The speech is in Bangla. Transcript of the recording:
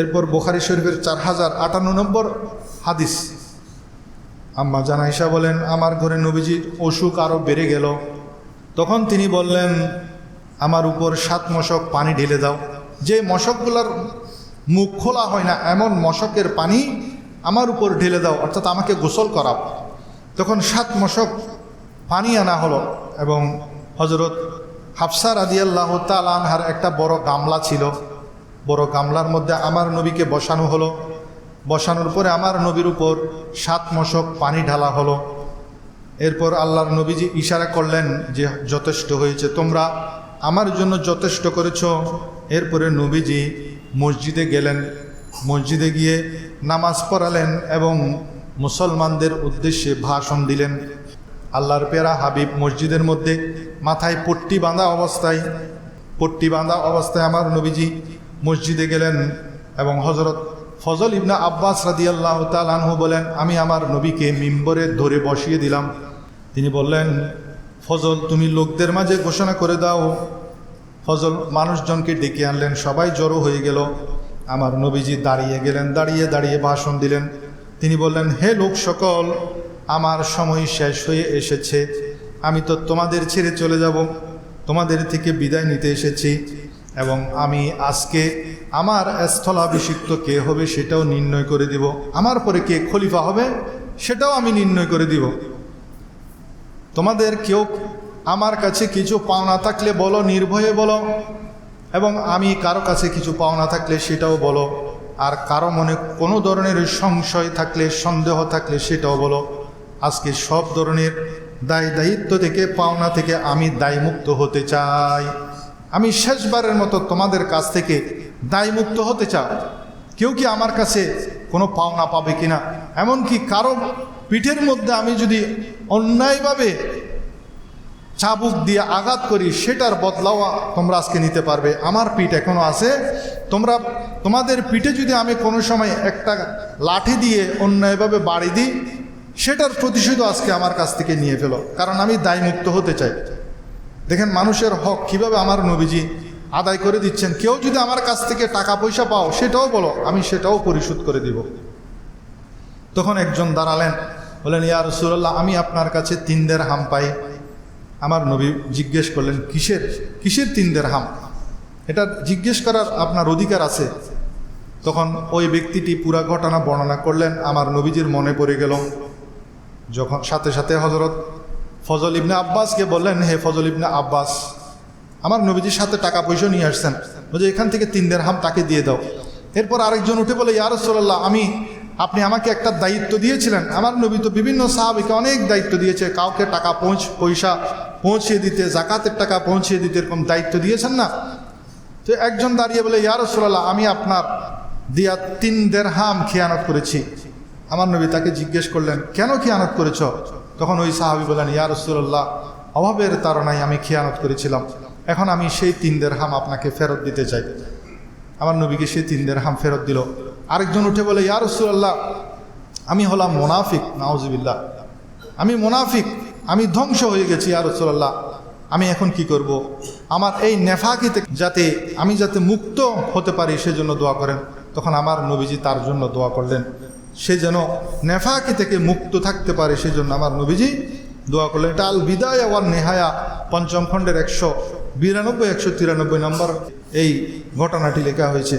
এরপর বোখারি শরীফের চার হাজার আটান্ন নম্বর হাদিস। আম্মা জানাইশা বলেন, আমার ঘরে নবীজির অসুখ আরও বেড়ে গেল। তখন তিনি বললেন, আমার উপর সাত মশক পানি ঢেলে দাও। যে মশকগুলোর মুখ খোলা হয় না, এমন মশকের পানি আমার উপর ঢেলে দাও, অর্থাৎ আমাকে গোসল করাও। তখন সাত মশক পানি আনা হলো এবং হজরত হাফসা রাদিয়াল্লাহ তাল আনহার একটা বড় গামলা ছিল। বড় গামলার মধ্যে আমার নবীকে বসানো হলো। বসানোর পরে আমার নবীর উপর সাত মশক পানি ঢালা হলো। এরপর আল্লাহর নবীজি ইশারা করলেন যে যথেষ্ট হয়েছে, তোমরা আমার জন্য যথেষ্ট করেছ। এরপরে নবীজি মসজিদে গেলেন। মসজিদে গিয়ে নামাজ পড়ালেন এবং মুসলমানদের উদ্দেশ্যে ভাষণ দিলেন। আল্লাহর পেরা হাবিব মসজিদের মধ্যে মাথায় পট্টি বাঁধা অবস্থায়, পট্টি বাঁধা অবস্থায় আমার নবীজি মসজিদে গেলেন এবং হজরত ফজল ইবনা আব্বাস রাদিয়াল্লাহ তালানহু বলেন, আমি আমার নবীকে মিম্বরে ধরে বসিয়ে দিলাম। তিনি বললেন, ফজল, তুমি লোকদের মাঝে ঘোষণা করে দাও। ফজল মানুষজনকে ডেকে আনলেন, সবাই জড়ো হয়ে গেল। আমার নবীজি দাঁড়িয়ে গেলেন, দাঁড়িয়ে দাঁড়িয়ে ভাষণ দিলেন। তিনি বললেন, হে লোক সকল, আমার সময় শেষ হয়ে এসেছে। আমি তো তোমাদের ছেড়ে চলে যাব। তোমাদের থেকে বিদায় নিতে এসেছি। এবং আমি আজকে আমার স্থলাভিষিক্ত কে হবে সেটাও নির্ণয় করে দিব। আমার পরে কে খলিফা হবে সেটাও আমি নির্ণয় করে দিব। তোমাদের কেউ আমার কাছে কিছু পাওনা থাকলে বলো, নির্ভয়ে বলো এবং আমি কারও কাছে কিছু পাওনা থাকলে সেটাও বলো। আর কারও মনে কোনো ধরনের সংশয় থাকলে, সন্দেহ থাকলে সেটাও বলো। আজকে সব ধরনের দায় দায়িত্ব থেকে, পাওনা থেকে আমি দায়মুক্ত হতে চাই। আমি শেষবারের মতো তোমাদের কাছ থেকে দায়মুক্ত হতে চাই। কেউ কি আমার কাছে কোনো পাওনা পাবে কিনা? এমনকি কারও পিঠের মধ্যে আমি যদি অন্যায়ভাবে চাবুক দিয়ে আঘাত করি, সেটার বদলাও তোমরা আজকে নিতে পারবে। আমার পিঠ এখনও আছে। তোমরা, তোমাদের পিঠে যদি আমি কোনো সময় একটা লাঠি দিয়ে অন্যায়ভাবে বাড়ি দিই, সেটার প্রতিশোধ আজকে আমার কাছ থেকে নিয়ে ফেলো। কারণ আমি দায়মুক্ত হতে চাই। দেখেন মানুষের হক কীভাবে আমার নবীজি আদায় করে দিচ্ছেন? কেউ যদি আমার কাছ থেকে টাকা পয়সা পাও, সেটাও বলো, আমি সেটাও পরিশোধ করে দিব। তখন একজন দাঁড়ালেন বলেন ইয়া রসুল্লাহ আমি আপনার কাছে তিনদের হাম পাই। আমার নবী জিজ্ঞেস করলেন, কিসের? কিসের তিনদের হাম? এটা জিজ্ঞেস করার আপনার অধিকার আছে। তখন ওই ব্যক্তিটি পুরা ঘটনা বর্ণনা করলেন, আমার নবীজির মনে পড়ে গেল। যখন সাথে সাথে হজরত ফজল ইবনে আব্বাসকে বললেন, হে ফজল ইবনে আব্বাস, আমার নবীজির সাথে টাকা পয়সা নিয়ে আসছেন। বলছে, এখান থেকে তিনদের হাম তাকে দিয়ে দাও। এরপর আরেকজন উঠে বলে ইয়ার রসোল্লাহ আমি, আপনি আমাকে একটা দায়িত্ব দিয়েছিলেন। আমার নবী তো বিভিন্ন সাহাবিকে অনেক দায়িত্ব দিয়েছে। কাউকে টাকা পৌঁছ, পয়সা পৌঁছিয়ে দিতে, জাকাতের টাকা পৌঁছিয়ে দিতে এরকম দায়িত্ব দিয়েছেন না? তো একজন দাঁড়িয়ে বলে ইয়ার রসোল্লাহ আমি আপনার দিয়া তিন দের হাম খেয়ানত করেছি। আমার নবী তাকে জিজ্ঞেস করলেন, কেন খেয়ানত করেছ? তখন ওই সাহাবি বললেন, ইয়া রসুল্লাহ অভাবের তারণায় আমি খেয়ানত করেছিলাম। এখন আমি সেই তিন দের হাম আপনাকে ফেরত দিতে চাই। আমার নবীকে সেই তিন দের হাম ফেরত দিল। আরেকজন উঠে বলে, ইয়া রসুল্লাহ আমি হলাম মোনাফিক নাওজিবিল্লাহ আমি মোনাফিক, আমি ধ্বংস হয়ে গেছি, ইয়া রসুল্লাহ আমি এখন কি করব। আমার এই নেফাকিতে যাতে, আমি যাতে মুক্ত হতে পারি, সেজন্য দোয়া করেন। তখন আমার নবীজি তার জন্য দোয়া করলেন। সে যেন নেফাকি থেকে মুক্ত থাকতে পারে, সেজন্য আমার নবীজি দোয়া করলেন। এটা আল বিদায় আওয়ার নেহায়া, পঞ্চম খণ্ডের একশো বিরানব্বই, একশো তিরানব্বই নম্বর এই ঘটনাটি লেখা হয়েছে।